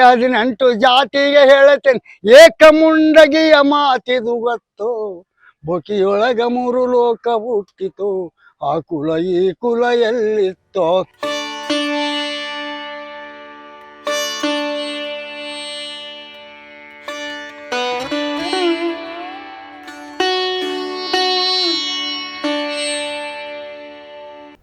ಹದಿನೆಂಟು ಜಾತಿಗೆ ಹೇಳತೇನೆ ಏಕಮುಂಡಗಿಯ ಮಾತಿದು ಗೊತ್ತು. ಬೊಕಿಯೊಳಗ ಮೂರು ಲೋಕ ಹುಟ್ಟಿತು. ಆ ಕುಲ ಈ ಕುಲ ಎಲ್ಲಿತ್ತೋ.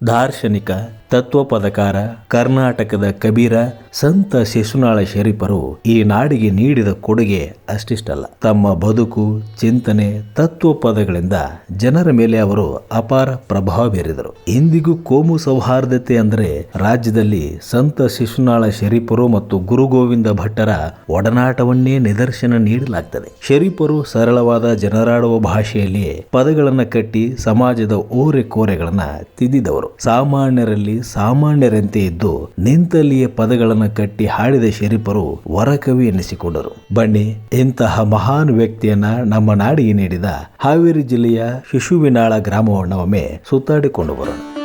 ದಾರ್ಶನಿಕ ತತ್ವಪದಕಾರ ಕರ್ನಾಟಕದ ಕಬೀರ ಸಂತ ಶಿಶುನಾಳ ಶರೀಫರು ಈ ನಾಡಿಗೆ ನೀಡಿದ ಕೊಡುಗೆ ಅಷ್ಟಿಷ್ಟಲ್ಲ. ತಮ್ಮ ಬದುಕು, ಚಿಂತನೆ ತತ್ವ ಪದಗಳಿಂದ ಜನರ ಮೇಲೆ ಅವರು ಅಪಾರ ಪ್ರಭಾವ ಬೀರಿದರು ಇಂದಿಗೂ ಕೋಮು ಸೌಹಾರ್ದತೆ ಅಂದರೆ ರಾಜ್ಯದಲ್ಲಿ ಸಂತ ಶಿಶುನಾಳ ಶರೀಫರು ಮತ್ತು ಗುರು ಗೋವಿಂದ ಭಟ್ಟರ ಒಡನಾಟವನ್ನೇ ನಿದರ್ಶನ ನೀಡಲಾಗ್ತದೆ. ಶರೀಫರು ಸರಳವಾದ ಜನರಾಡುವ ಭಾಷೆಯಲ್ಲಿಯೇ ಪದಗಳನ್ನು ಕಟ್ಟಿ ಸಮಾಜದ ಓರೆ ಕೋರೆಗಳನ್ನ ತಿದ್ದಿದವರು. ಸಾಮಾನ್ಯರಲ್ಲಿ ಸಾಮಾನ್ಯರಂತೆ ಇದ್ದು ನಿಂತಲ್ಲಿಯೇ ಪದಗಳನ್ನು ಕಟ್ಟಿ ಹಾಡಿದ ಶರೀಫರು ವರಕವಿ ಎನಿಸಿಕೊಂಡರು. ಬನ್ನಿ, ಇಂತಹ ಮಹಾನ್ ವ್ಯಕ್ತಿಯನ್ನ ನಮ್ಮ ನಾಡಿಗೆ ನೀಡಿದ ಹಾವೇರಿ ಜಿಲ್ಲೆಯ ಶಿಶುವಿನಾಳ ಗ್ರಾಮವನ್ನು ಒಮ್ಮೆ ಸುತ್ತಾಡಿಕೊಂಡು ಬರೋಣ.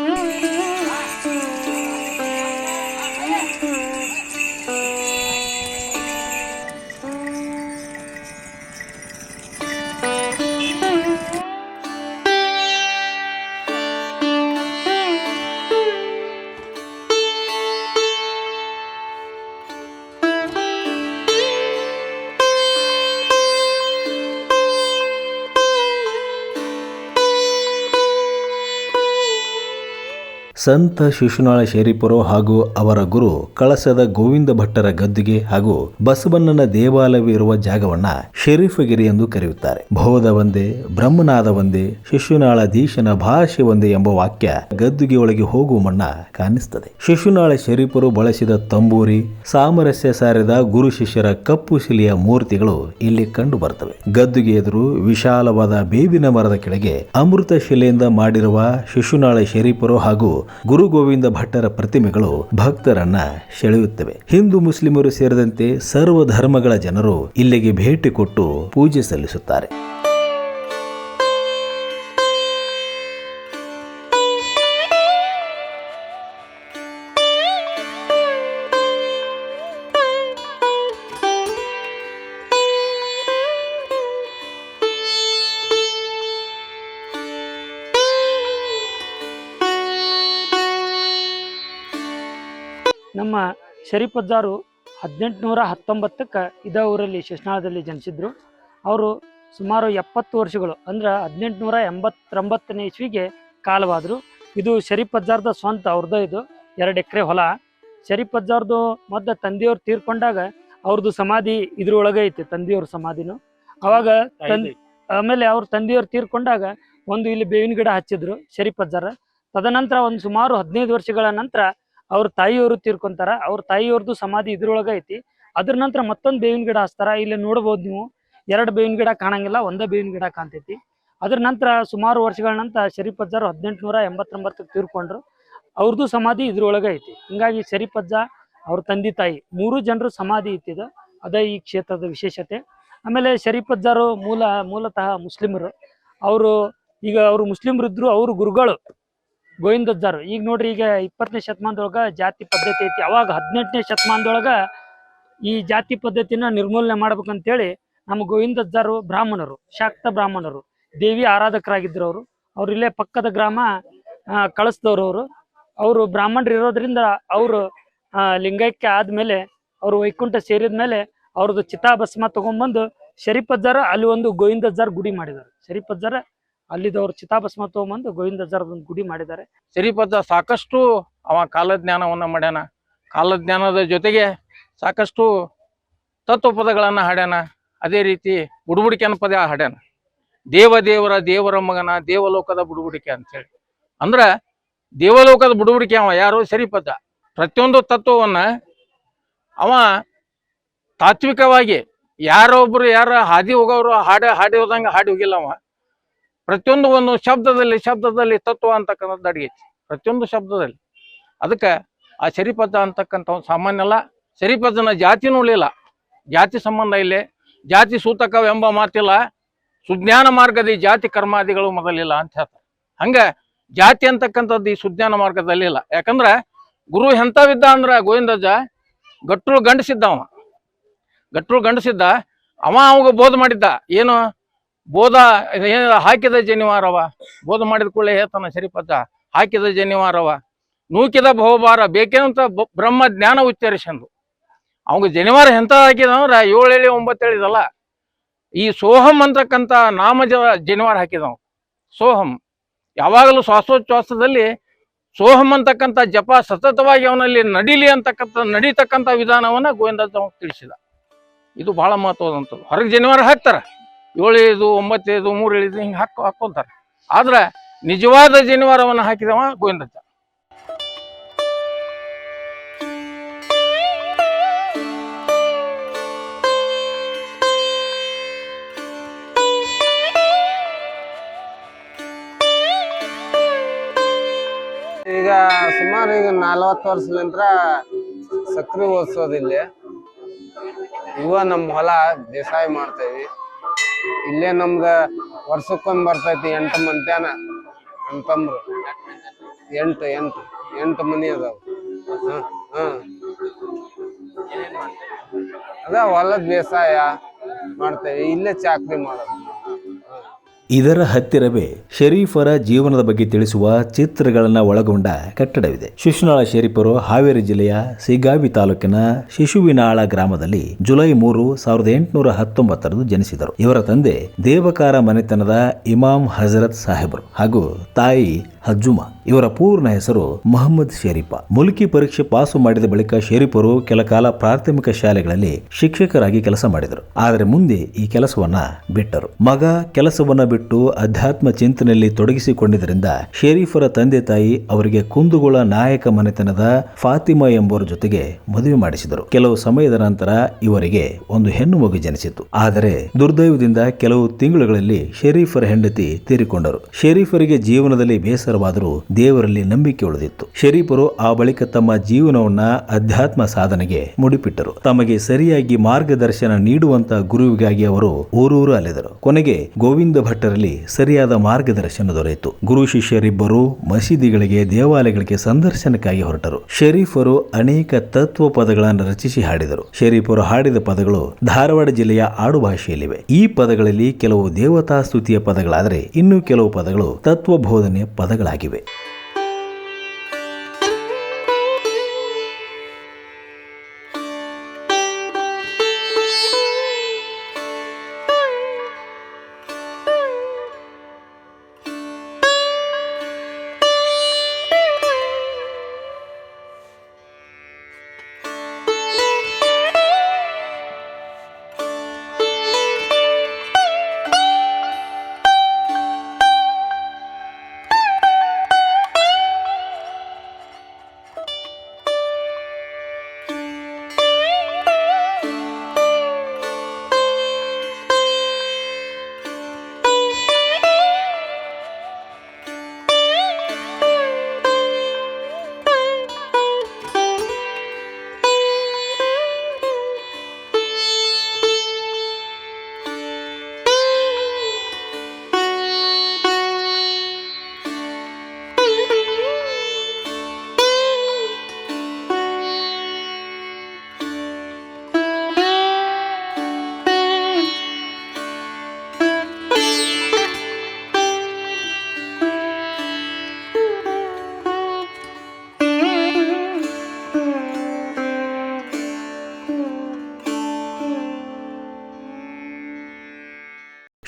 ಸಂತ ಶಿಶುನಾಳ ಶರೀಫರು ಹಾಗೂ ಅವರ ಗುರು ಕಳಸದ ಗೋವಿಂದ ಭಟ್ಟರ ಗದ್ದುಗೆ ಹಾಗೂ ಬಸವಣ್ಣನ ದೇವಾಲಯವಿರುವ ಜಾಗವನ್ನ ಶರೀಫಗಿರಿ ಎಂದು ಕರೆಯುತ್ತಾರೆ. ಬಹುದ ಒಂದೇ, ಬ್ರಹ್ಮನಾದ ಒಂದೇ ಶಿಶುನಾಳಧೀಶನ ಭಾಷೆ ಒಂದೇ ಎಂಬ ವಾಕ್ಯ ಗದ್ದುಗೆಯೊಳಗೆ ಹೋಗುವ ಮಣ್ಣ ಕಾಣಿಸ್ತದೆ. ಶಿಶುನಾಳ ಶರೀಫರು ಬಳಸಿದ ತಂಬೂರಿ, ಸಾಮರಸ್ಯ ಸಾರಿದ ಗುರು ಶಿಷ್ಯರ ಕಪ್ಪು ಶಿಲೆಯ ಮೂರ್ತಿಗಳು ಇಲ್ಲಿ ಕಂಡು ಬರ್ತವೆ ಗದ್ದುಗೆ ಎದುರು ವಿಶಾಲವಾದ ಬೇವಿನ ಮರದ ಕೆಳಗೆ ಅಮೃತ ಶಿಲೆಯಿಂದ ಮಾಡಿರುವ ಶಿಶುನಾಳ ಶರೀಫರು ಹಾಗೂ ಗುರು ಗೋವಿಂದ ಭಟ್ಟರ ಪ್ರತಿಮೆಗಳು ಭಕ್ತರನ್ನ ಸೆಳೆಯುತ್ತವೆ. ಹಿಂದೂ ಮುಸ್ಲಿಮರು ಸೇರಿದಂತೆ ಸರ್ವ ಧರ್ಮಗಳ ಜನರು ಇಲ್ಲಿಗೆ ಭೇಟಿ ಕೊಟ್ಟು ಪೂಜೆ ಸಲ್ಲಿಸುತ್ತಾರೆ. ನಮ್ಮ ಶರೀಫಜ್ಜಾರು ಹದಿನೆಂಟುನೂರ ಹತ್ತೊಂಬತ್ತಕ್ಕೆ ಇದೇ ಊರಲ್ಲಿ ಶಿಶ್ನಾಳದಲ್ಲಿ ಜನಿಸಿದ್ರು. ಅವರು ಸುಮಾರು ಎಪ್ಪತ್ತು ವರ್ಷಗಳು ಅಂದ್ರೆ ಹದಿನೆಂಟುನೂರ ಎಂಬತ್ತೊಂಬತ್ತನೇ ಇಸ್ವಿಗೆ ಕಾಲವಾದರು. ಇದು ಶರೀಫಜ್ಜಾರ್ದ ಸ್ವಂತ ಅವ್ರದ್ದು ಇದು ಎರಡು ಎಕರೆ ಹೊಲ. ಶರೀಫಜ್ಜಾರ್ದು ಮೊದಲು ತಂದೆಯವ್ರು ತೀರ್ಕೊಂಡಾಗ ಅವ್ರದ್ದು ಸಮಾಧಿ ಇದ್ರೊಳಗೆ ಐತಿ ತಂದೆಯವ್ರ ಸಮಾಧಿನೂ. ಅವಾಗ ತಂದ್ ಆಮೇಲೆ ಅವ್ರ ತಂದೆಯವ್ರು ತೀರ್ಕೊಂಡಾಗ ಒಂದು ಇಲ್ಲಿ ಬೇವಿನ ಗಿಡ ಹಚ್ಚಿದ್ರು ಶರೀಫಜ್ಜಾರ ತದನಂತರ ಒಂದು ಸುಮಾರು ಹದಿನೈದು ವರ್ಷಗಳ ನಂತರ ಅವ್ರ ತಾಯಿಯವರು ತೀರ್ಕೊಂತಾರ, ಅವ್ರ ತಾಯಿಯವ್ರದ್ದು ಸಮಾಧಿ ಇದ್ರೊಳಗ ಐತಿ. ಅದ್ರ ನಂತರ ಮತ್ತೊಂದು ಬೇವಿನ ಗಿಡ ಹಚ್ತಾರ. ಇಲ್ಲಿ ನೋಡ್ಬೋದು ನೀವು, ಎರಡು ಬೇವಿನ ಗಿಡ ಕಾಣಂಗಿಲ್ಲ, ಒಂದೇ ಬೇವಿನ ಗಿಡ ಕಾಣ್ತೈತಿ. ಅದ್ರ ನಂತರ ಸುಮಾರು ವರ್ಷಗಳ ನಂತರ ಶರೀಫಜ್ಜಾರು ಹದಿನೆಂಟುನೂರ ಎಂಬತ್ತೊಂಬತ್ತಕ್ಕೆ ತೀರ್ಕೊಂಡ್ರು. ಅವ್ರದ್ದು ಸಮಾಧಿ ಇದ್ರೊಳಗ ಐತಿ. ಹಿಂಗಾಗಿ ಶರೀಫಜ್ಜ ಅವ್ರ ತಂದೆ ತಾಯಿ, ಮೂರು ಜನರು ಸಮಾಧಿ ಇತ್ತಿದ, ಅದೇ ಈ ಕ್ಷೇತ್ರದ ವಿಶೇಷತೆ. ಆಮೇಲೆ ಶರೀಫಜ್ಜಾರು ಮೂಲ, ಮೂಲತಃ ಮುಸ್ಲಿಮರು. ಅವರು, ಈಗ ಅವರು ಮುಸ್ಲಿಮರು ಅವರು ಅವ್ರ ಗುರುಗಳು. ಗೋವಿಂದಜ್ಜಾರು ಈಗ ನೋಡ್ರಿ, ಈಗ ಇಪ್ಪತ್ತನೇ ಶತಮಾನದೊಳಗ ಜಾತಿ ಪದ್ಧತಿ ಐತಿ. ಅವಾಗ ಹದಿನೆಂಟನೇ ಶತಮಾನದೊಳಗ ಈ ಜಾತಿ ಪದ್ಧತಿನ ನಿರ್ಮೂಲನೆ ಮಾಡ್ಬೇಕಂತೇಳಿ ನಮ್ಮ ಗೋವಿಂದಜ್ಜಾರು ಬ್ರಾಹ್ಮಣರು, ಶಾಕ್ತ ಬ್ರಾಹ್ಮಣರು, ದೇವಿ ಆರಾಧಕರಾಗಿದ್ರು ಅವರು. ಅವ್ರು ಇಲ್ಲೇ ಪಕ್ಕದ ಗ್ರಾಮ ಕಳಿಸ್ದವ್ರು ಅವರು. ಅವರು ಬ್ರಾಹ್ಮಣರು ಇರೋದ್ರಿಂದ ಅವರು ಲಿಂಗೈಕ್ಯ ಆದ್ಮೇಲೆ ಅವರು ವೈಕುಂಠ ಸೇರಿದ್ಮೇಲೆ ಅವ್ರದ್ದು ಚಿತಾಭಸ್ಮ ತಗೊಂಡ್ಬಂದು ಶರೀಫಜ್ಜಾರ್ ಅಲ್ಲಿ ಒಂದು ಗೋವಿಂದಜ್ಜಾರ್ ಗುಡಿ ಮಾಡಿದ್ದಾರೆ ಶರೀಫಜ್ಜಾರ ಅಲ್ಲಿದವ್ರು ಚಿತಾಭಸ್ಮ ತಗೊಂಬಂದು ಗೋವಿಂದಾಚಾರದ ಒಂದು ಗುಡಿ ಮಾಡಿದ್ದಾರೆ. ಶ್ರೀಪದ ಸಾಕಷ್ಟು ಅವ ಕಾಲಜ್ಞಾನವನ್ನು ಮಾಡ್ಯಾನ. ಕಾಲಜ್ಞಾನದ ಜೊತೆಗೆ ಸಾಕಷ್ಟು ತತ್ವ ಪದಗಳನ್ನು ಹಾಡ್ಯಾನ. ಅದೇ ರೀತಿ ಬುಡುಬುಡಿಕೆನ ಪದ ಹಾಡ್ಯಾನ. ದೇವ ದೇವರ ದೇವರ ಮಗನ ದೇವಲೋಕದ ಬುಡುಬುಡಿಕೆ ಅಂತೇಳಿ. ಅಂದ್ರೆ ದೇವಲೋಕದ ಬುಡುಬುಡಿಕೆ ಅವ ಯಾರು ಸರಿಪದ. ಪ್ರತಿಯೊಂದು ತತ್ವವನ್ನ ಅವ ತಾತ್ವಿಕವಾಗಿ ಯಾರೊಬ್ರು ಯಾರ ಹಾದಿ ಹೋಗೋರು ಹಾಡ ಹಾಡಿ ಹೋದಂಗೆ ಹಾಡಿ ಹೋಗಿಲ್ಲ ಅವ. ಪ್ರತಿಯೊಂದು ಒಂದು ಶಬ್ದದಲ್ಲಿ ಶಬ್ದದಲ್ಲಿ ತತ್ವ ಅಂತಕ್ಕಂಥದ್ದು ಅಡಗೈತಿ ಪ್ರತಿಯೊಂದು ಶಬ್ದದಲ್ಲಿ. ಅದಕ್ಕೆ ಆ ಶರೀಪದ ಅಂತಕ್ಕಂಥ ಸಾಮಾನ್ಯ ಅಲ್ಲ. ಶರೀಪದನ ಜಾತಿನೂ ಉಳಿಲ್ಲ ಜಾತಿ ಸಂಬಂಧ ಇಲ್ಲಿ. ಜಾತಿ ಸೂತಕವೆಂಬ ಮಾತಿಲ್ಲ. ಸುಜ್ಞಾನ ಮಾರ್ಗದ ಜಾತಿ ಕರ್ಮಾದಿಗಳು ಮೊದಲಿಲ್ಲ ಅಂತ ಹೇಳ್ತಾರೆ. ಹಂಗೆ ಜಾತಿ ಅಂತಕ್ಕಂಥದ್ದು ಈ ಸುಜ್ಞಾನ ಮಾರ್ಗದಲ್ಲಿ ಇಲ್ಲ. ಯಾಕಂದ್ರೆ ಗುರು ಎಂಥವಿದ್ದ ಅಂದ್ರೆ ಗೋವಿಂದಜ ಗಟ್ರು ಗಂಡಸಿದ್ದ ಅವ ಗಟ್ರು ಗಂಡಸಿದ್ದ. ಅವ ಅವಾಗ ಬೋಧ ಮಾಡಿದ್ದ. ಏನು? ಬೋಧ ಹಾಕಿದ ಜನಿವಾರವ. ಬೋಧ ಮಾಡಿದ ಕೂಡಲೇ ಹೇಳ್ತಾನ ಸರಿಪದ ಹಾಕಿದ ಜನಿವಾರವ. ನೂಕಿದ ಬಹುಭಾರ, ಬೇಕೇನಂತ ಬ್ರಹ್ಮ ಜ್ಞಾನ ಉಚ್ಚರಿಸಂದು. ಅವಂಗ ಜನಿವಾರ ಎಂತ ಹಾಕಿದವ್ರ ಏಳು ಹೇಳಿ ಒಂಬತ್ತು ಹೇಳಿದಲ್ಲ, ಈ ಸೋಹಂ ಅಂತಕ್ಕಂಥ ನಾಮ ಜನಿವಾರ ಹಾಕಿದವ ಸೋಹಂ. ಯಾವಾಗಲೂ ಶ್ವಾಸೋಚ್ಛ್ವಾಸದಲ್ಲಿ ಸೋಹಂ ಅಂತಕ್ಕಂಥ ಜಪ ಸತತವಾಗಿ ಅವನಲ್ಲಿ ನಡಿಲಿ ಅಂತಕ್ಕಂಥ ನಡೀತಕ್ಕಂಥ ವಿಧಾನವನ್ನ ಗೋವಿಂದ ತಿಳಿಸಿದ. ಇದು ಬಹಳ ಮಹತ್ವದಂಥದ್ದು ಹೊರಗೆ ಜನಿವಾರ ಹಾಕ್ತಾರ. ಏಳು ಐದು ಒಂಬತ್ತೈದು ಮೂರು ಇಳಿದು ಹಿಂಗೆ ಹಾಕೋ ಹಾಕೊಂತಾರೆ ಆದ್ರೆ ನಿಜವಾದ ಜನಿವಾರವನ್ನು ಹಾಕಿದವ ಗೋವಿಂದಜ್ಜ. ಈಗ ಸುಮಾರು ಈಗ ನಲವತ್ತು ವರ್ಷಲಿಂತ್ರ ಸಕ್ರಿ ಓದಿಸೋದಿಲ್ಲ ಇವ ನಮ್ಮ ಹೊಲ ಬೇಸಾಯ ಮಾಡ್ತೇವಿ ಇಲ್ಲೇ ನಮ್ದ ವರ್ಷಕ್ಕೊಮ್ಮೆ ಬರ್ತೈತಿ ಎಂಟು ಮಂತ್ಯಾನ ಅಂತಂದ್ರು. ಎಂಟು ಎಂಟು ಎಂಟು ಮನಿ ಅದಾವ. ಹ್ಮ್ ಹ. ಅದ ಹೊಲದ ಬೇಸಾಯ ಮಾಡ್ತೇವೆ, ಇಲ್ಲೇ ಚಾಕ್ರಿ ಮಾಡೋದು. ಇದರ ಹತ್ತಿರವೇ ಶರೀಫರ ಜೀವನದ ಬಗ್ಗೆ ತಿಳಿಸುವ ಚಿತ್ರಗಳನ್ನ ಒಳಗೊಂಡ ಕಟ್ಟಡವಿದೆ. ಶಿಶುನಾಳ ಶರೀಫರು ಹಾವೇರಿ ಜಿಲ್ಲೆಯ ಸಿಗಾವಿ ತಾಲೂಕಿನ ಶಿಶುವಿನಾಳ ಗ್ರಾಮದಲ್ಲಿ ಜುಲೈ ಮೂರು, ಸಾವಿರದ ಎಂಟುನೂರ ಹತ್ತೊಂಬತ್ತರಂದು ಜನಿಸಿದರು. ಇವರ ತಂದೆ ದೇವಕಾರ ಮನೆತನದ ಇಮಾಮ್ ಹಜರತ್ ಸಾಹೇಬರು ಹಾಗೂ ತಾಯಿ ಹಜ್ಜುಮಾ. ಇವರ ಪೂರ್ಣ ಹೆಸರು ಮೊಹಮ್ಮದ್ ಶರೀಫ. ಮುಲ್ಕಿ ಪರೀಕ್ಷೆ ಪಾಸು ಮಾಡಿದ ಬಳಿಕ ಶರೀಫರು ಕೆಲ ಕಾಲ ಪ್ರಾಥಮಿಕ ಶಾಲೆಗಳಲ್ಲಿ ಶಿಕ್ಷಕರಾಗಿ ಕೆಲಸ ಮಾಡಿದರು. ಆದರೆ ಮುಂದೆ ಈ ಕೆಲಸವನ್ನ ಬಿಟ್ಟರು. ಮಗ ಕೆಲಸವನ್ನ ಬಿಟ್ಟು ಅಧ್ಯಾತ್ಮ ಚಿಂತನೆಯಲ್ಲಿ ತೊಡಗಿಸಿಕೊಂಡಿದ್ದರಿಂದ ಶರೀಫರ ತಂದೆ ತಾಯಿ ಅವರಿಗೆ ಕುಂದುಗುಳ ನಾಯಕ ಮನೆತನದ ಫಾತಿಮಾ ಎಂಬುವರ ಜೊತೆಗೆ ಮದುವೆ ಮಾಡಿಸಿದರು. ಕೆಲವು ಸಮಯದ ನಂತರ ಇವರಿಗೆ ಒಂದು ಹೆಣ್ಣು ಮಗು ಜನಿಸಿತು. ಆದರೆ ದುರ್ದೈವದಿಂದ ಕೆಲವು ತಿಂಗಳುಗಳಲ್ಲಿ ಶರೀಫರ ಹೆಂಡತಿ ತೀರಿಕೊಂಡರು. ಶರೀಫರಿಗೆ ಜೀವನದಲ್ಲಿ ಬೇಸರವಾದರೂ ದೇವರಲ್ಲಿ ನಂಬಿಕೆ ಉಳಿದಿತ್ತು. ಶರೀಫರು ಆ ಬಳಿಕ ತಮ್ಮ ಜೀವನವನ್ನ ಅಧ್ಯಾತ್ಮ ಸಾಧನೆಗೆ ಮುಡಿಪಿಟ್ಟರು. ತಮಗೆ ಸರಿಯಾಗಿ ಮಾರ್ಗದರ್ಶನ ನೀಡುವಂತ ಗುರುವಿಗಾಗಿ ಅವರು ಊರೂರು ಅಲೆದರು. ಕೊನೆಗೆ ಗೋವಿಂದ ಭಟ್ಟರಲ್ಲಿ ಸರಿಯಾದ ಮಾರ್ಗದರ್ಶನ ದೊರೆಯಿತು. ಗುರು ಶಿಷ್ಯರಿಬ್ಬರು ಮಸೀದಿಗಳಿಗೆ, ದೇವಾಲಯಗಳಿಗೆ ಸಂದರ್ಶನಕ್ಕಾಗಿ ಹೊರಟರು. ಶರೀಫರು ಅನೇಕ ತತ್ವ ಪದಗಳನ್ನು ರಚಿಸಿ ಹಾಡಿದರು. ಶರೀಫರು ಹಾಡಿದ ಪದಗಳು ಧಾರವಾಡ ಜಿಲ್ಲೆಯ ಆಡು ಭಾಷೆಯಲ್ಲಿವೆ. ಈ ಪದಗಳಲ್ಲಿ ಕೆಲವು ದೇವತಾ ಸ್ತುತಿಯ ಪದಗಳಾದರೆ ಇನ್ನು ಕೆಲವು ಪದಗಳು ತತ್ವ ಬೋಧನೆಯ ಪದಗಳಾಗಿವೆ.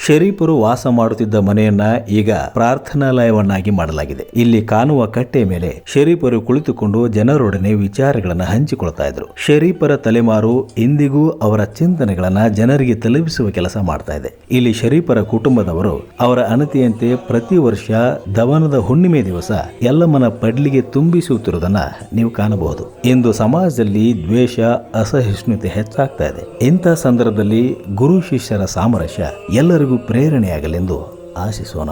ಶರೀಫರು ವಾಸ ಮಾಡುತ್ತಿದ್ದ ಮನೆಯನ್ನ ಈಗ ಪ್ರಾರ್ಥನಾಲಯವನ್ನಾಗಿ ಮಾಡಲಾಗಿದೆ. ಇಲ್ಲಿ ಕಾಣುವ ಕಟ್ಟೆ ಮೇಲೆ ಶರೀಫರು ಕುಳಿತುಕೊಂಡು ಜನರೊಡನೆ ವಿಚಾರಗಳನ್ನು ಹಂಚಿಕೊಳ್ತಾ ಇದ್ರು. ಶರೀಫರ ತಲೆಮಾರು ಇಂದಿಗೂ ಅವರ ಚಿಂತನೆಗಳನ್ನ ಜನರಿಗೆ ತಲುಪಿಸುವ ಕೆಲಸ ಮಾಡ್ತಾ ಇದೆ. ಇಲ್ಲಿ ಶರೀಫರ ಕುಟುಂಬದವರು ಅವರ ಅನತಿಯಂತೆ ಪ್ರತಿ ವರ್ಷ ದವನದ ಹುಣ್ಣಿಮೆ ದಿವಸ ಎಲ್ಲಮ್ಮನ ಪಡ್ಲಿಗೆ ತುಂಬಿಸುತ್ತಿರುವುದನ್ನ ನೀವು ಕಾಣಬಹುದು. ಇಂದು ಸಮಾಜದಲ್ಲಿ ದ್ವೇಷ, ಅಸಹಿಷ್ಣುತೆ ಹೆಚ್ಚಾಗ್ತಾ ಇದೆ. ಇಂಥ ಸಂದರ್ಭದಲ್ಲಿ ಗುರು ಶಿಷ್ಯರ ಸಾಮರಸ್ಯ ಎಲ್ಲರಿಗೂ ಪ್ರೇರಣೆಯಾಗಲೆಂದು ಆಶಿಸೋಣ.